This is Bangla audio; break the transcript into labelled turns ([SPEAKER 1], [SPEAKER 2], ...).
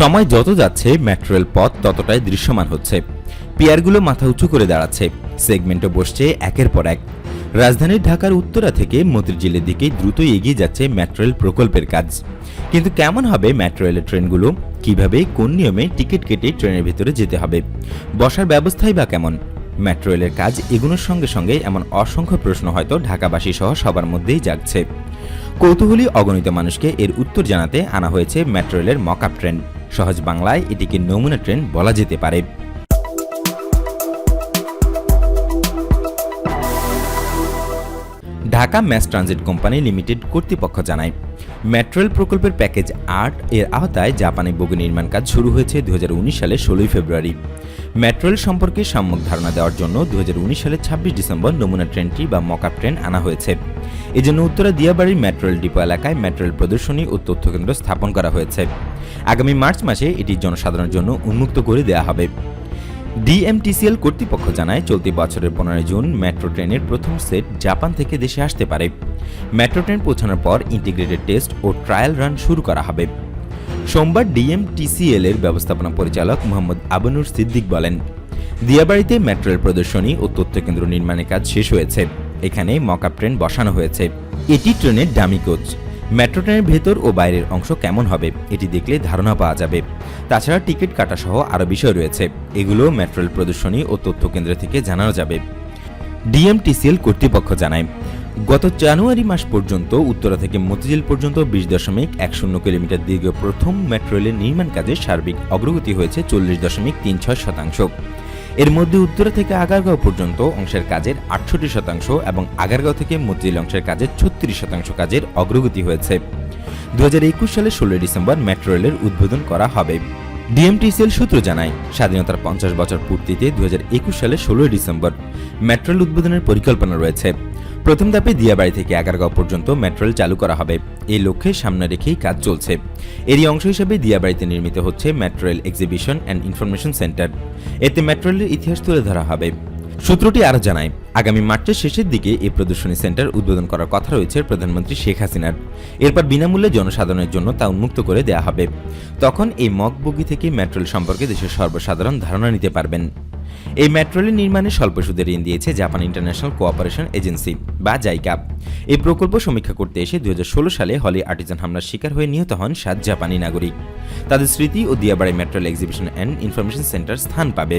[SPEAKER 1] সময় যত যাচ্ছে মেট্রো রেল পথ ততটাই দৃশ্যমান হচ্ছে। পিয়ারগুলো মাথা উঁচু করে দাঁড়াচ্ছে। সেগমেন্টও বসছে একের পর এক। রাজধানীর ঢাকার উত্তরা থেকে মতিঝিলের দিকে দ্রুত এগিয়ে যাচ্ছে মেট্রো রেল প্রকল্পের কাজ। কিন্তু কেমন হবে মেট্রো রেলের ট্রেনগুলো? কীভাবে, কোন নিয়মে টিকিট কেটে ট্রেনের ভিতরে যেতে হবে? বসার ব্যবস্থাই বা কেমন? মেট্রো রেলের কাজ এগুলোর সঙ্গে সঙ্গে এমন অসংখ্য প্রশ্ন হয়তো ঢাকাবাসী সহ সবার মধ্যেই জাগছে। কৌতূহলী অগণিত মানুষকে এর উত্তর জানাতে আনা হয়েছে মেট্রো রেলের মকআপ ট্রেন। সহজ বাংলায় এটিকে নমুনা ট্রেন বলা যেতে পারে। Dhaka mass transit company limited কর্তৃপক্ষ জানায় মেট্রো প্রকল্পের প্যাকেজ আট এর আওতায় জাপানে বগি নির্মাণ কাজ শুরু হয়েছে দু হাজার উনিশ সালে ষোলোই ফেব্রুয়ারি। মেট্রো সম্পর্কে সম্যক ধারণা দেওয়ার জন্য দু হাজার উনিশ সালে ছাব্বিশ ডিসেম্বর নমুনা ট্রেনটি বা মকআপ ট্রেন আনা হয়েছে। এজন্য উত্তরা দিয়াবাড়ির মেট্রো রেল ডিপো এলাকায় মেট্রো প্রদর্শনী ও তথ্য কেন্দ্র স্থাপন করা হয়েছে। আগামী মার্চ মাসে এটি জনসাধারণের জন্য উন্মুক্ত করে দেওয়া হবে। ডিএমটিসিএল কর্তৃপক্ষ জানায়, চলতি বছরের পনেরোই জুন মেট্রো ট্রেনের প্রথম সেট জাপান থেকে দেশে আসতে পারে। মেট্রো ট্রেন পৌঁছানোর পর ইন্টিগ্রেটেড টেস্ট ও ট্রায়াল রান শুরু করা হবে। সোমবার ডিএমটিসিএল এর ব্যবস্থাপনা পরিচালক মোহাম্মদ আবনুর সিদ্দিক বলেন, দিয়াবাড়িতে মেট্রো রেল প্রদর্শনী ও তথ্য কেন্দ্র নির্মাণের কাজ শেষ হয়েছে। এখানে মকআপ ট্রেন বসানো হয়েছে। এটি ট্রেনের ডামি কোচ। মেট্রো ট্রেনের ভেতর ও বাইরের অংশ কেমন হবে, এটি দেখলে ধারণা পাওয়া যাবে। তাছাড়া টিকিট কাটা সহ আরও বিষয় রয়েছে, এগুলো মেট্রো রেল প্রদর্শনী ও তথ্য কেন্দ্র থেকে জানানো যাবে। ডিএমটিসিএল কর্তৃপক্ষ জানায়, গত জানুয়ারি মাস পর্যন্ত উত্তরা থেকে মতিঝিল পর্যন্ত বিশ দশমিক এক শূন্য কিলোমিটার দীর্ঘ প্রথম মেট্রো রেলের নির্মাণ কাজে সার্বিক অগ্রগতি হয়েছে চল্লিশ দশমিক তিন ছয় শতাংশ। এর মধ্যে উত্তরা থেকে আগারগাঁও পর্যন্ত অংশের কাজের আটষট্টি শতাংশ এবং আগারগাঁও থেকে মতিঝিল অংশের কাজের ছত্রিশ শতাংশ কাজের অগ্রগতি হয়েছে। দু হাজার একুশ সালে ষোলোই ডিসেম্বর মেট্রো রেলের উদ্বোধন করা হবে। ডিএমটিসিএল সূত্র জানায়, স্বাধীনতার পঞ্চাশ বছর পূর্তিতে দু হাজার একুশ সালে ষোলোই ডিসেম্বর মেট্রো রেল উদ্বোধনের পরিকল্পনা রয়েছে। প্রথম ধাপে দিয়াবাড়ি থেকে আগারগাঁও পর্যন্ত মেট্রো রেল চালু করা হবে। এই লক্ষ্যে সামনে রেখেই কাজ চলছে। এরই অংশ হিসেবে দিয়াবাড়িতে নির্মিত হচ্ছে metro rail exhibition and information centre এতে মেট্রো রেলের ইতিহাস তুলে ধরা হবে। সূত্রটি আরও জানায় আগামী মার্চের শেষের দিকে এই প্রদর্শনী সেন্টার উদ্বোধন করার কথা রয়েছে প্রধানমন্ত্রী শেখ হাসিনার। এরপর বিনামূল্যে জনসাধারণের জন্য তা উন্মুক্ত করে দেওয়া হবে। তখন এই মগ বগি থেকে মেট্রোল সম্পর্কে দেশের সর্বসাধারণ ধারণা নিতে পারবেন। এই মেট্রো রেল নির্মাণে স্বল্প সুদে ঋণ দিয়েছে জাপান ইন্টারন্যাশনাল কোঅপারেশন এজেন্সি, বা জাইকা। এই প্রকল্প সমীক্ষা করতে এসে দুই হাজার ষোলো সালে হলি আর্টিজান হামলার শিকার হয়ে নিহত হন সাত জাপানি নাগরিক। তাদের স্মৃতি ও Diabari metro rail exhibition and information centre স্থান পাবে।